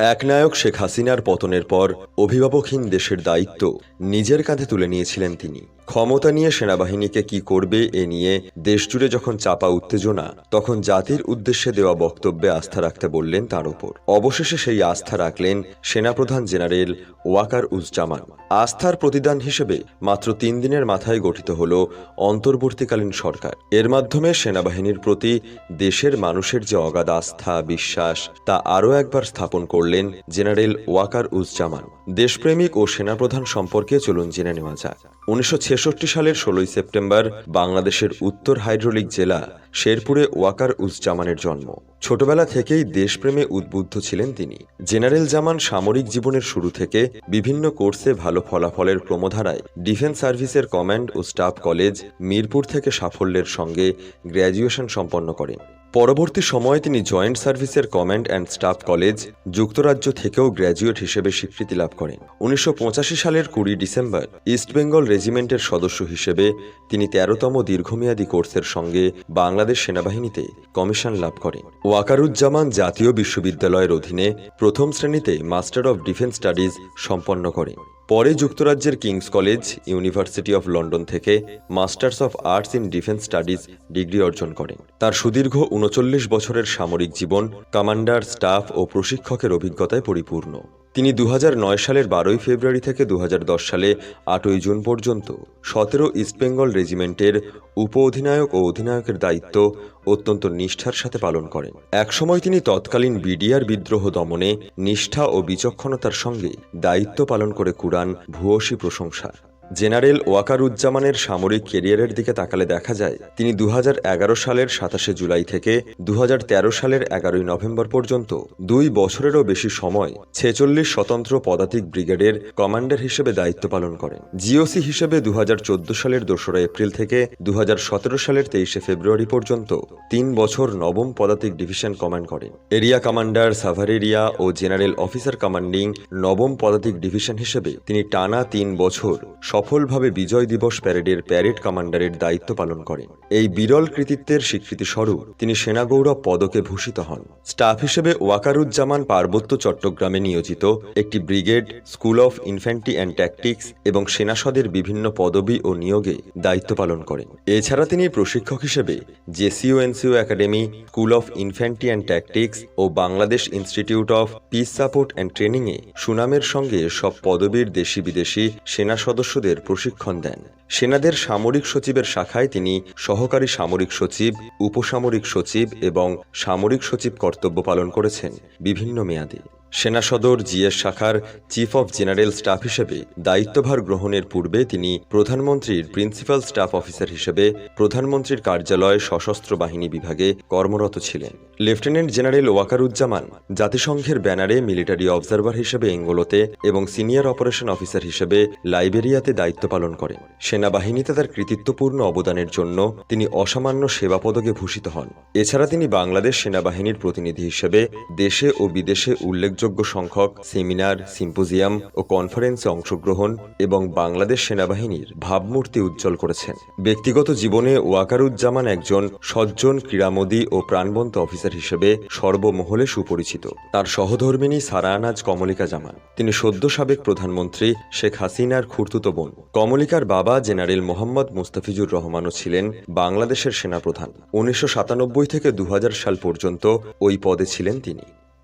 একনায়ক শেখ হাসিনার পতনের পর অভিভাবকহীন দেশের দায়িত্ব নিজের কাঁধে তুলে নিয়েছিলেন তিনি। ক্ষমতা নিয়ে সেনাবাহিনীকে কি করবে এ নিয়ে দেশজুড়ে যখন চাপা উত্তেজনা, তখন জাতির উদ্দেশ্যে দেওয়া বক্তব্যে আস্থা রাখতে বললেন তার ওপর। অবশেষে সেই আস্থা রাখলেন সেনাপ্রধান জেনারেল ওয়াকার উজ্জামান। আস্থার প্রতিদান হিসেবে মাত্র তিন দিনের মাথায় গঠিত হল অন্তর্বর্তীকালীন সরকার। এর মাধ্যমে সেনাবাহিনীর প্রতি দেশের মানুষের যে অগাধ আস্থা, বিশ্বাস, তা আরও একবার স্থাপন করলেন জেনারেল ওয়াকার উজ্জামান দেশপ্রেমিক ও সেনাপ্রধান সম্পর্কে চলুন জেনে নেওয়া যাক। উনিশশো ছেষট্টি সালের ষোলোই সেপ্টেম্বর, বাংলাদেশের উত্তর হাইড্রোলিক জেলা শেরপুরে ওয়াকার উজ্জামানের জন্ম। ছোটবেলা থেকেই দেশপ্রেমে উদ্বুদ্ধ ছিলেন তিনি। জেনারেল জামান সামরিক জীবনের শুরু থেকে বিভিন্ন কোর্সে ভালো ফলাফলের ক্রমধারায় ডিফেন্স সার্ভিসের কমান্ড ও স্টাফ কলেজ মিরপুর থেকে সাফল্যের সঙ্গে গ্র্যাজুয়েশন সম্পন্ন করেন। পরবর্তী সময়ে তিনি জয়েন্ট সার্ভিসের কমান্ড অ্যান্ড স্টাফ কলেজ যুক্তরাজ্য থেকেও গ্র্যাজুয়েট হিসেবে স্বীকৃতি লাভ করেন। উনিশশো পঁচাশি সালের কুড়ি ডিসেম্বর ইস্টবেঙ্গল রেজিমেন্টের সদস্য হিসেবে তিনি তেরোতম দীর্ঘমেয়াদী কোর্সের সঙ্গে বাংলাদেশ সেনাবাহিনীতে কমিশন লাভ করেন। ওয়াকারুজ্জামান জাতীয় বিশ্ববিদ্যালয়ের অধীনে প্রথম শ্রেণীতে মাস্টার অব ডিফেন্স স্টাডিজ সম্পন্ন করেন। পরে যুক্তরাজ্যের King's College, University of London থেকে Masters of Arts in Defence Studies degree অর্জন করেন। তার সুদীর্ঘ উনচল্লিশ বছরের সামরিক জীবন কমান্ডার, স্টাফ ও প্রশিক্ষকের অভিজ্ঞতায় পরিপূর্ণ। তিনি দুহাজার নয় সালের বারোই ফেব্রুয়ারি থেকে দুহাজার দশ সালে আটই জুন পর্যন্ত সতেরো ইস্টবেঙ্গল রেজিমেন্টের উপ অধিনায়ক ও অধিনায়কের দায়িত্ব অত্যন্ত নিষ্ঠার সাথে পালন করেন। একসময় তিনি তৎকালীন বিডিআর বিদ্রোহ দমনে নিষ্ঠা ও বিচক্ষণতার সঙ্গে দায়িত্ব পালন করে কুড়ান ভূয়সী প্রশংসা জেনারেল ওয়াকারুজ্জামানের সামরিক কেরিয়ারের দিকে তাকালে দেখা যায়, তিনি দু হাজার এগারো সালের সাতাশে জুলাই থেকে দু হাজার তেরো সালের এগারোই নভেম্বর পর্যন্ত দুই বছরেরও বেশি সময় ছেচল্লিশ স্বতন্ত্র পদাতিক ব্রিগেডের কমান্ডার হিসেবে দায়িত্ব পালন করেন। জিওসি হিসেবে দু হাজার চোদ্দ সালের দোসরা এপ্রিল থেকে দু হাজার সতেরো সালের তেইশে ফেব্রুয়ারি পর্যন্ত তিন বছর নবম পদাতিক ডিভিশন কমান্ড করেন। এরিয়া কমান্ডার সাভার এরিয়া ও জেনারেল অফিসার কমান্ডিং নবম পদাতিক ডিভিশন হিসেবে তিনি টানা তিন বছর সফলভাবে বিজয় দিবস প্যারেডের প্যারেড কমান্ডারের দায়িত্ব পালন করেন। এই বিরল কৃতিত্বের স্বীকৃতি স্বরূপ তিনি সেনাগৌরব পদকে ভূষিত হন। স্টাফ হিসেবে ওয়াকারুজ্জামান পার্বত্য চট্টগ্রামে নিয়োজিত একটি brigade, school of infantry and tactics এবং সেনাসদের বিভিন্ন পদবি ও নিয়োগে দায়িত্ব পালন করেন। এছাড়া তিনি প্রশিক্ষক হিসেবে JCO NCO academy, school of infantry and tactics O Bangladesh institute of peace support and ট্রেনিংয়ে সুনামের সঙ্গে সব পদবীর দেশি বিদেশি সেনা সদস্যদের প্রশিক্ষণ দেন। সেনাদের সামরিক সচিবের শাখায় তিনি সহকারী সামরিক সচিব, উপসামরিক সচিব এবং সামরিক সচিব কর্তব্য পালন করেছেন বিভিন্ন মেয়াদে। সেনা সদর জিএস শাখার চিফ অফ জেনারেল স্টাফ হিসেবে দায়িত্বভার গ্রহণের পূর্বে তিনি প্রধানমন্ত্রীর প্রিন্সিপাল স্টাফ অফিসার হিসেবে প্রধানমন্ত্রীর কার্যালয় সশস্ত্র বাহিনী বিভাগে কর্মরত ছিলেন। লেফটেন্যান্ট জেনারেল ওয়াকারুজ্জামান জাতিসংঘের ব্যানারে মিলিটারি অবজারভার হিসেবে এঙ্গোলোতে এবং সিনিয়র অপারেশন অফিসার হিসেবে লাইবেরিয়াতে দায়িত্ব পালন করেন। সেনাবাহিনীতে তার কৃতিত্বপূর্ণ অবদানের জন্য তিনি অসামান্য সেবা পদকে ভূষিত হন। এছাড়া তিনি বাংলাদেশ সেনাবাহিনীর প্রতিনিধি হিসেবে দেশে ও বিদেশে উল্লেখযোগ্য সংখ্যক সেমিনার, সিম্পোজিয়াম ও কনফারেন্সে অংশগ্রহণ এবং বাংলাদেশ সেনাবাহিনীর ভাবমূর্তি উজ্জ্বল করেছেন। ব্যক্তিগত জীবনে ওয়াকারুজ্জামান একজন সজ্জন ক্রীড়ামোদী ও প্রাণবন্ত অফিসার হিসেবে সর্বমহলে সুপরিচিত। তার সহধর্মিনী সারানাজ কমলিকা জামান তিনি সদ্য সাবেক প্রধানমন্ত্রী শেখ হাসিনার খুর্তুতো বোন। কমলিকার বাবা জেনারেল মোহাম্মদ মুস্তাফিজুর রহমানও ছিলেন বাংলাদেশের সেনাপ্রধান। উনিশশো সাতানব্বই থেকে দু হাজার সাল পর্যন্ত ওই পদে ছিলেন তিনি।